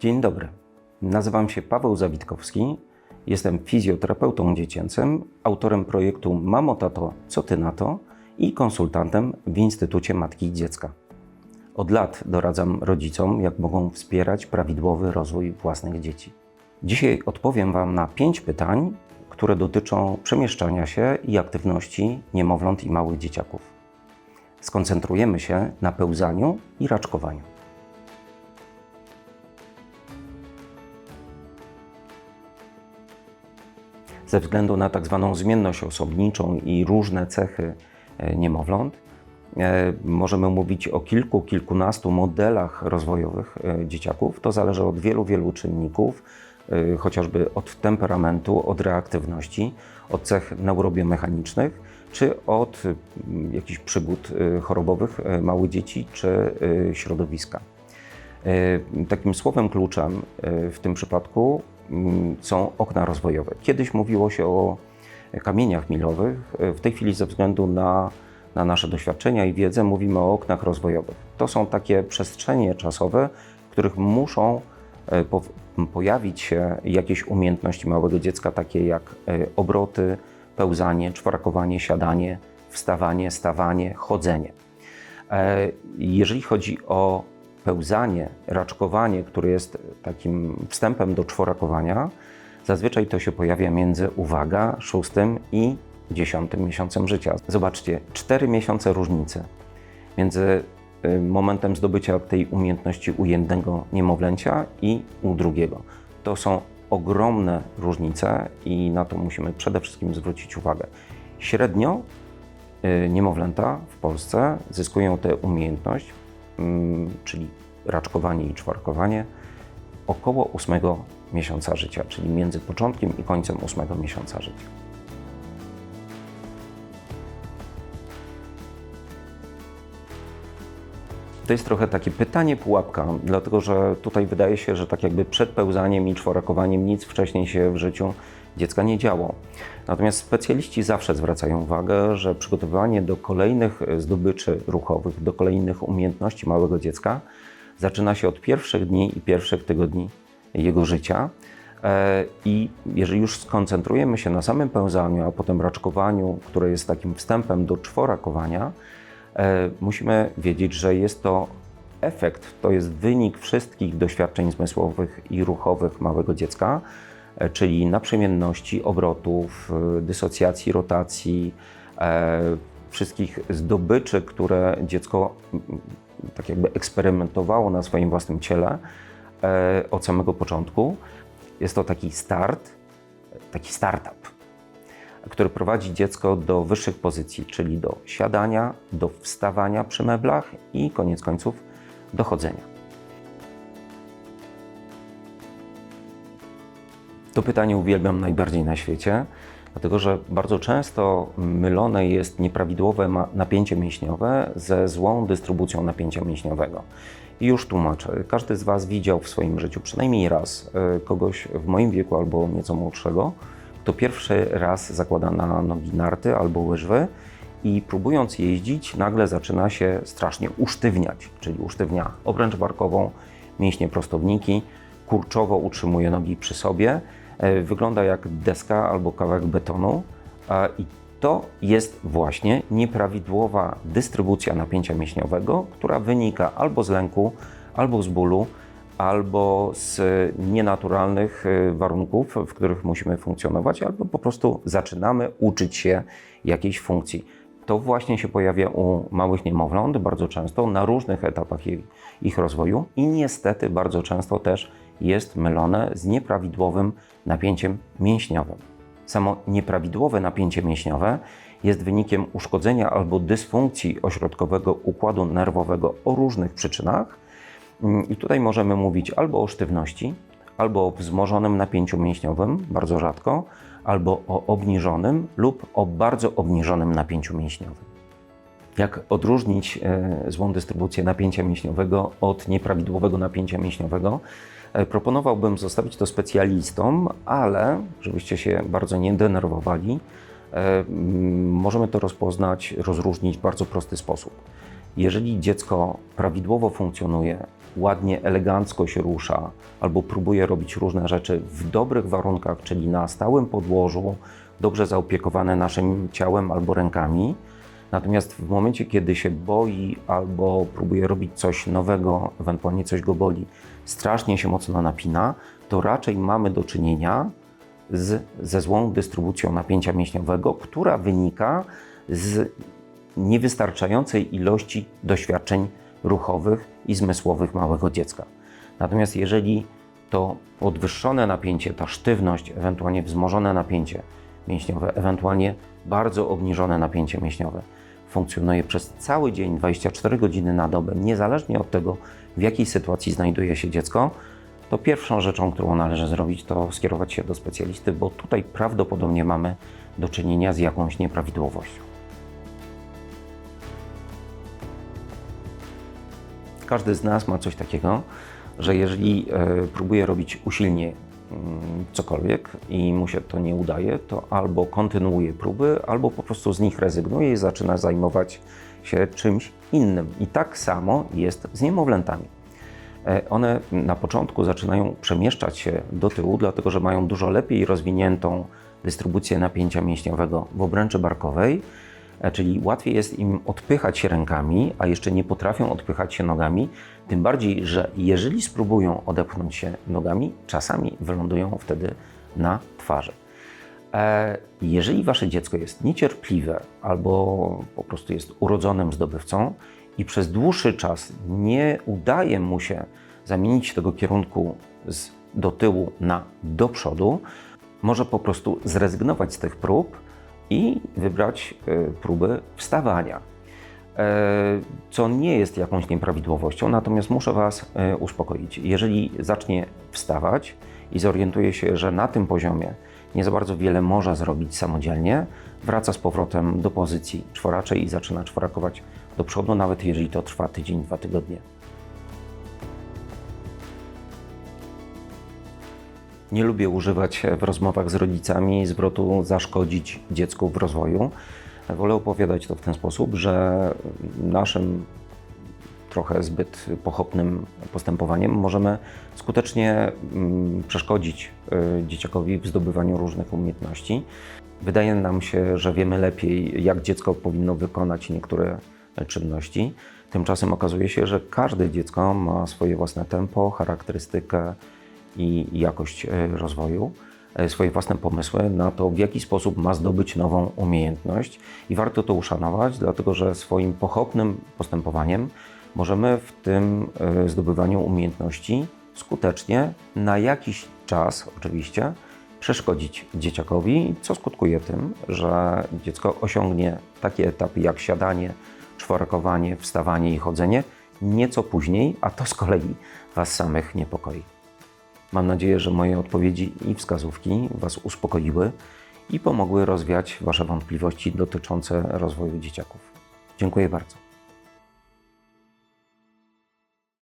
Dzień dobry. Nazywam się Paweł Zawitkowski. Jestem fizjoterapeutą dziecięcym, autorem projektu Mamo Tato, co ty na to i konsultantem w Instytucie Matki i Dziecka. Od lat doradzam rodzicom, jak mogą wspierać prawidłowy rozwój własnych dzieci. Dzisiaj odpowiem Wam na pięć pytań, które dotyczą przemieszczania się i aktywności niemowląt i małych dzieciaków. Skoncentrujemy się na pełzaniu i raczkowaniu. Ze względu na tak zwaną zmienność osobniczą i różne cechy e, niemowląt, e, możemy mówić o kilku, kilkunastu modelach rozwojowych e, dzieciaków. To zależy od wielu, wielu czynników, chociażby od temperamentu, od reaktywności, od cech neurobiomechanicznych, czy od jakichś przygód chorobowych małych dzieci, czy środowiska. Takim słowem kluczem w tym przypadku są okna rozwojowe. Kiedyś mówiło się o kamieniach milowych, w tej chwili ze względu na, na nasze doświadczenia i wiedzę mówimy o oknach rozwojowych. To są takie przestrzenie czasowe, w których muszą e, po, pojawić się jakieś umiejętności małego dziecka, takie jak e, obroty, pełzanie, czworakowanie, siadanie, wstawanie, stawanie, chodzenie. E, jeżeli chodzi o pełzanie, raczkowanie, które jest takim wstępem do czworakowania, zazwyczaj to się pojawia między, uwaga, szóstym i dziesiątym miesiącem życia. Zobaczcie, cztery miesiące różnicy między y, momentem zdobycia tej umiejętności u jednego niemowlęcia i u drugiego. To są ogromne różnice i na to musimy przede wszystkim zwrócić uwagę. Średnio y, niemowlęta w Polsce zyskują tę umiejętność czyli raczkowanie i czwarkowanie, około ósmego miesiąca życia, czyli między początkiem i końcem ósmego miesiąca życia. To jest trochę takie pytanie pułapka, dlatego że tutaj wydaje się, że tak jakby przed pełzaniem i czworakowaniem nic wcześniej się w życiu dziecka nie działo. Natomiast specjaliści zawsze zwracają uwagę, że przygotowywanie do kolejnych zdobyczy ruchowych, do kolejnych umiejętności małego dziecka zaczyna się od pierwszych dni i pierwszych tygodni jego życia. E, I jeżeli już skoncentrujemy się na samym pełzaniu, a potem raczkowaniu, które jest takim wstępem do czworakowania, e, musimy wiedzieć, że jest to efekt, to jest wynik wszystkich doświadczeń zmysłowych i ruchowych małego dziecka, czyli naprzemienności obrotów, e, dysocjacji, rotacji, e, wszystkich zdobyczy, które dziecko tak jakby eksperymentowało na swoim własnym ciele od samego początku. Jest to taki start, taki startup, który prowadzi dziecko do wyższych pozycji, czyli do siadania, do wstawania przy meblach i koniec końców do chodzenia. To pytanie uwielbiam najbardziej na świecie, dlatego że bardzo często mylone jest nieprawidłowe napięcie mięśniowe ze złą dystrybucją napięcia mięśniowego. I już tłumaczę. Każdy z Was widział w swoim życiu przynajmniej raz e, kogoś w moim wieku albo nieco młodszego, kto pierwszy raz zakłada na nogi narty albo łyżwy i próbując jeździć, nagle zaczyna się strasznie usztywniać, czyli usztywnia obręcz barkową, mięśnie prostowniki, kurczowo utrzymuje nogi przy sobie wygląda jak deska albo kawałek betonu i to jest właśnie nieprawidłowa dystrybucja napięcia mięśniowego, która wynika albo z lęku, albo z bólu, albo z nienaturalnych e, warunków, w których musimy funkcjonować, albo po prostu zaczynamy uczyć się jakiejś funkcji. To właśnie się pojawia u małych niemowląt bardzo często na różnych etapach ich rozwoju i niestety bardzo często też jest mylone z nieprawidłowym napięciem mięśniowym. Samo nieprawidłowe napięcie mięśniowe jest wynikiem uszkodzenia albo dysfunkcji ośrodkowego układu nerwowego o różnych przyczynach. I tutaj możemy mówić albo o sztywności, albo o wzmożonym napięciu mięśniowym, bardzo rzadko, albo o obniżonym lub o bardzo obniżonym napięciu mięśniowym. Jak odróżnić e, złą dystrybucję napięcia mięśniowego od nieprawidłowego napięcia mięśniowego? E, proponowałbym zostawić to specjalistom, ale żebyście się bardzo nie denerwowali, e, możemy to rozpoznać, rozróżnić w bardzo prosty sposób. Jeżeli dziecko prawidłowo funkcjonuje, ładnie, elegancko się rusza, albo próbuje robić różne rzeczy w dobrych warunkach, czyli na stałym podłożu, dobrze zaopiekowane naszym ciałem albo rękami, Natomiast w momencie, kiedy się boi albo próbuje robić coś nowego, ewentualnie coś go boli, strasznie się mocno napina, to raczej mamy do czynienia z, ze złą dystrybucją napięcia mięśniowego, która wynika z niewystarczającej ilości doświadczeń ruchowych i zmysłowych małego dziecka. Natomiast jeżeli to podwyższone napięcie, ta sztywność, ewentualnie wzmożone napięcie mięśniowe, ewentualnie bardzo obniżone napięcie mięśniowe funkcjonuje przez cały dzień, 24 godziny na dobę, niezależnie od tego, w jakiej sytuacji znajduje się dziecko, to pierwszą rzeczą, którą należy zrobić, to skierować się do specjalisty, bo tutaj prawdopodobnie mamy do czynienia z jakąś nieprawidłowością. Każdy z nas ma coś takiego, że jeżeli e, próbuje robić usilnie mm, cokolwiek i mu się to nie udaje, to albo kontynuuje próby, albo po prostu z nich rezygnuje i zaczyna zajmować się czymś innym. I tak samo jest z niemowlętami. E, One na początku zaczynają przemieszczać się do tyłu, dlatego że mają dużo lepiej rozwiniętą dystrybucję napięcia mięśniowego w obręczy barkowej, czyli łatwiej jest im odpychać się rękami, a jeszcze nie potrafią odpychać się nogami. Tym bardziej, że jeżeli spróbują odepchnąć się nogami, czasami wylądują wtedy na twarzy. E, Jeżeli wasze dziecko jest niecierpliwe albo po prostu jest urodzonym zdobywcą i przez dłuższy czas nie udaje mu się zamienić tego kierunku z do tyłu na do przodu, może po prostu zrezygnować z tych prób i wybrać e, próby wstawania. E, Co nie jest jakąś nieprawidłowością, natomiast muszę Was e, uspokoić. Jeżeli zacznie wstawać i zorientuje się, że na tym poziomie nie za bardzo wiele może zrobić samodzielnie, wraca z powrotem do pozycji czworaczej i zaczyna czworakować do przodu, nawet jeżeli to trwa tydzień, dwa tygodnie. Nie lubię używać w rozmowach z rodzicami zwrotu zaszkodzić dziecku w rozwoju. Wolę opowiadać to w ten sposób, że naszym trochę zbyt pochopnym postępowaniem możemy skutecznie mm, przeszkodzić y, dzieciakowi w zdobywaniu różnych umiejętności. Wydaje nam się, że wiemy lepiej, jak dziecko powinno wykonać niektóre czynności. Tymczasem okazuje się, że każde dziecko ma swoje własne tempo, charakterystykę i jakość e, rozwoju, e, swoje własne pomysły na to, w jaki sposób ma zdobyć nową umiejętność. I warto to uszanować, dlatego że swoim pochopnym postępowaniem możemy w tym e, zdobywaniu umiejętności skutecznie, na jakiś czas oczywiście, przeszkodzić dzieciakowi, co skutkuje tym, że dziecko osiągnie takie etapy jak siadanie, czworakowanie, wstawanie i chodzenie nieco później, a to z kolei Was samych niepokoi. Mam nadzieję, że moje odpowiedzi i wskazówki Was uspokoiły i pomogły rozwiać Wasze wątpliwości dotyczące rozwoju dzieciaków. Dziękuję bardzo.